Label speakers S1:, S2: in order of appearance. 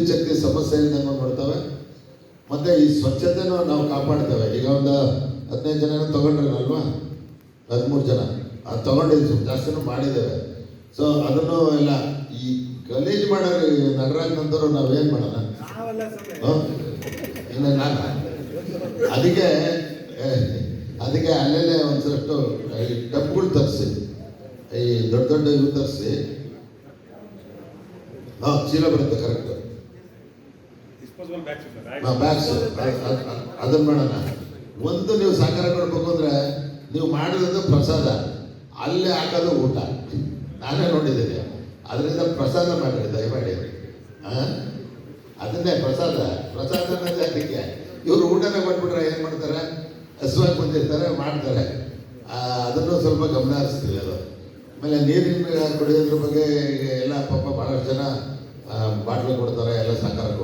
S1: ಶಕ್ತಿ ಸಮಸ್ಯೆಯಿಂದ ನೋಡ್ತವೆ. ಮತ್ತೆ ಈ ಸ್ವಚ್ಛತೆನೂ ನಾವು ಕಾಪಾಡ್ತೇವೆ. ಈಗ ಒಂದು ಹದಿನೈದು ಜನ ತಗೊಂಡ್ರಲ್ವಾ? ಹದಿಮೂರು ಜನ. ಅದು ಸ್ವಲ್ಪ ಜಾಸ್ತಿನೂ ಮಾಡಿದ್ದೇವೆ. ಸೊ ಅದನ್ನು ಎಲ್ಲ ಈ ಗಲೀಜು ಮಾಡೋರು ನಟರಾಜ್ ನಂತರು ನಾವೇನು ಮಾಡೋಣ? ನಾನು? ಅದಕ್ಕೆ ಅದಕ್ಕೆ ಅಲ್ಲೇ ಒಂದ್ಸಷ್ಟು ಈ ಟಬ್ಗಳು ತರಿಸಿ. ಈ ದೊಡ್ಡ ದೊಡ್ಡ ಇವು ತರಿಸಿ. ಹಾಂ ಚೀಲ ಬರುತ್ತೆ ಕರೆಕ್ಟ್ ಅದನ್ನ ಮಾಡೋಣ. ಒಂದು ನೀವು ಸಹಕಾರ ಕೊಡ್ಬೇಕು ಅಂದ್ರೆ ನೀವು ಮಾಡಿರೋದು ಪ್ರಸಾದ. ಅಲ್ಲೇ ಹಾಕೋದು ಊಟ. ನಾನೇ ನೋಡಿದ್ದೀನಿ. ಅದರಿಂದ ಪ್ರಸಾದ ಮಾಡಿರಿ, ದಯಮಾಡಿ? ಅದನ್ನೇ ಪ್ರಸಾದ. ಪ್ರಸಾದ ಅದಕ್ಕೆ. ಇವರು ಊಟನೇ ಕೊಟ್ಬಿಟ್ರೆ ಏನು ಮಾಡ್ತಾರೆ? ಹಸುವಾಗಿ ಬಂದಿರ್ತಾರೆ ಮಾಡ್ತಾರೆ. ಅದನ್ನು ಸ್ವಲ್ಪ ಗಮನ ಹರಿಸ್ತೀವಿ ಅದು. ಆಮೇಲೆ ನೀರಿನ ಕುಡಿಯೋದ್ರ ಬಗ್ಗೆ ಎಲ್ಲ ಪಾಪ ಭಾಳಷ್ಟು ಜನ ಬಾಟ್ಲು ಕೊಡ್ತಾರೆ, ಎಲ್ಲ ಸಹಕಾರ